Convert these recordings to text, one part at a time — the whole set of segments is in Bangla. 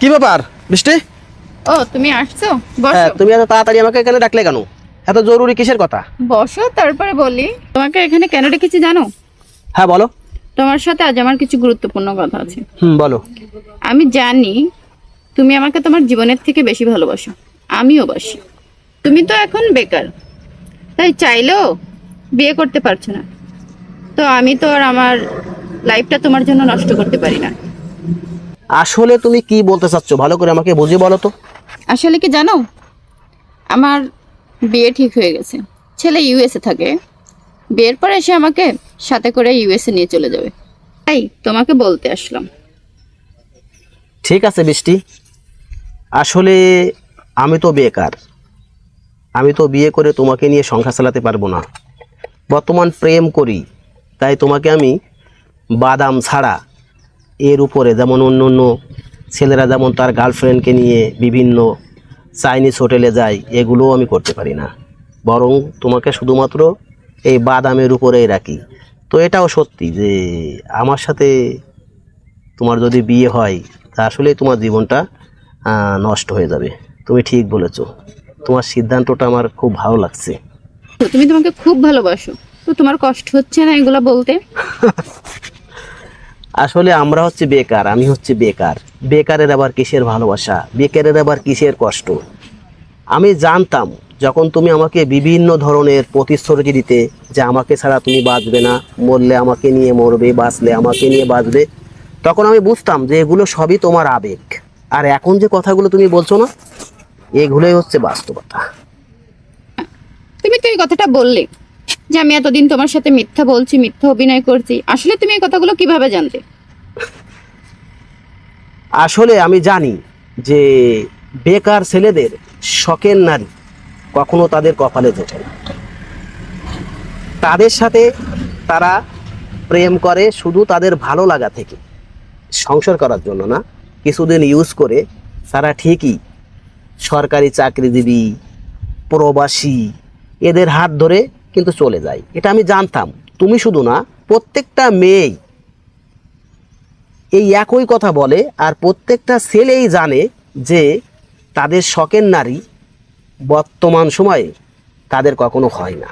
কি ব্যাপার? বৃষ্টি ও তুমি আসছো? বসো। হ্যাঁ তুমি এত তাড়াতাড়ি আমাকে এখানে ডাকলে কেন? এত জরুরি কিসের কথা? বসো তারপরে বলি। তোমাকে এখানে কেন ডেকেছি জানো? হ্যাঁ বলো। তোমার সাথে আজ আমার কিছু গুরুত্বপূর্ণ কথা আছে। হুম বলো। আমি জানি তুমি আমাকে তোমার জীবনের থেকে বেশি ভালোবাসো। আমিও বাসি। তুমি তো এখন বেকার। তাই চাইলেও বিয়ে করতে পারছ না। তো আমি তো আর আমার লাইফটা তোমার জন্য নষ্ট করতে পারি না। আসলে তুমি কি বলতে চাচ্ছ? ভালো করে আমাকে বুঝিয়ে বলো তো। আসলে কি জানো? আমার বিয়ে ঠিক হয়ে গেছে। ছেলে ইউএসএ থাকে। বিয়ের পরে এসে আমাকে সাথে করে ইউএসএ নিয়ে চলে যাবে। তাই তোমাকে বলতে আসলাম। ঠিক আছে বৃষ্টি। আসলে আমি তো বেকার। আমি তো বিয়ে করে তোমাকে নিয়ে সংসার চালাতে পারব না। বর্তমান প্রেম করি। তাই তোমাকে আমি বাদাম ছাড়া এর উপরে যেমন অন্য অন্য ছেলেরা যেমন তার গার্লফ্রেন্ডকে নিয়ে বিভিন্ন চাইনিজ হোটেলে যায় এগুলোও আমি করতে পারি না। বরং তোমাকে শুধুমাত্র এই বাদামের উপরেই রাখি। তো এটাও সত্যি যে আমার সাথে তোমার যদি বিয়ে হয় তা আসলে তোমার জীবনটা নষ্ট হয়ে যাবে। তুমি ঠিক বলেছ। তোমার সিদ্ধান্তটা আমার খুব ভালো লাগছে। তুমি তোমাকে খুব ভালোবাসো। তো তোমার কষ্ট হচ্ছে না এগুলো বলতে? আসলে আমরা হচ্ছে বেকার, আমি হচ্ছে বেকার। বেকারের আবার কিসের ভালোবাসা? বেকারের আবার কিসের কষ্ট? আমি জানতাম, যখন তুমি আমাকে বিভিন্ন ধরনের প্রতিশ্রুতি দিতে যে আমাকে ছাড়া তুমি বাঁচবে না, মরলে আমাকে নিয়ে মরবে, বাঁচলে আমাকে নিয়ে বাঁচবে, তখন আমি বুঝতাম যে এগুলো সবই তোমার আবেগ। আর এখন যে কথাগুলো তুমি বলছো না, এগুলোই হচ্ছে বাস্তবতা। তুমি তো এই কথাটা বললে। যে আমি এতদিন তোমার সাথে মিথ্যা বলছি, মিথ্যা অভিনয় করছি। আসলে তুমি এই কথাগুলো কীভাবে জানতে? আসলে আমি জানি যে বেকার ছেলেদের শখের নারী কখনো তাদের কপালে জোটে না। তাদের সাথে তারা প্রেম করে শুধু তাদের ভালো লাগা থেকে, সংসার করার জন্য না, কিছুদিন ইউজ করে তারা ঠিকই সরকারি চাকরিজীবী, প্রবাসী, এদের হাত ধরে কিন্তু চলে যায়। এটা আমি জানতাম। তুমি শুধু না, প্রত্যেকটা মেয়েই এই একই কথা বলে আর প্রত্যেকটা ছেলেই জানে যে তাদের শখের নারী বর্তমান সময়ে তাদের কখনো হয় না।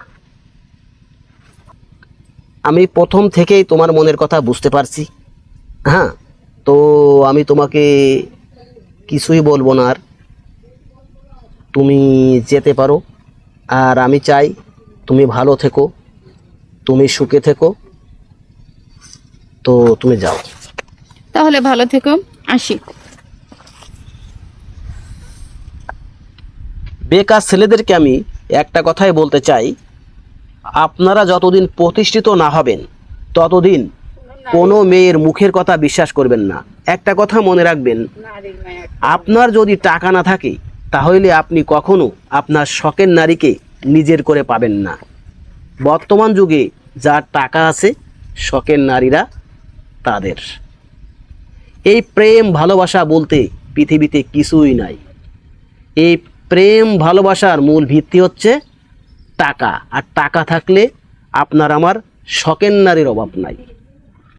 আমি প্রথম থেকেই তোমার মনের কথা বুঝতে পারছি। হ্যাঁ তো আমি তোমাকে কিছুই বলব না আর। তুমি যেতে পারো। আর আমি চাই তুমি ভালো থেকো তুমি সুখে থেকো তো তুমি যাও। তাহলে ভালো থেকো আসি। বেকার ছেলেদেরকে আমি একটা কথাই বলতে চাই আপনারা যতদিন প্রতিষ্ঠিত না হবেন ততদিন কোনো মেয়ের মুখের কথা বিশ্বাস করবেন না। একটা কথা মনে রাখবেন আপনার যদি টাকা না থাকে তাহলে আপনি কখনো আপনার শখের নারীকে নিজের করে পাবেন না। বর্তমান যুগে যার টাকা আছে, শখের নারীরা তাদের। এই প্রেম ভালোবাসা বলতে পৃথিবীতে কিছুই নাই। এই প্রেম ভালোবাসার মূল ভিত্তি হচ্ছে টাকা। আর টাকা থাকলে আপনার আমার শখের নারীর অভাব নাই।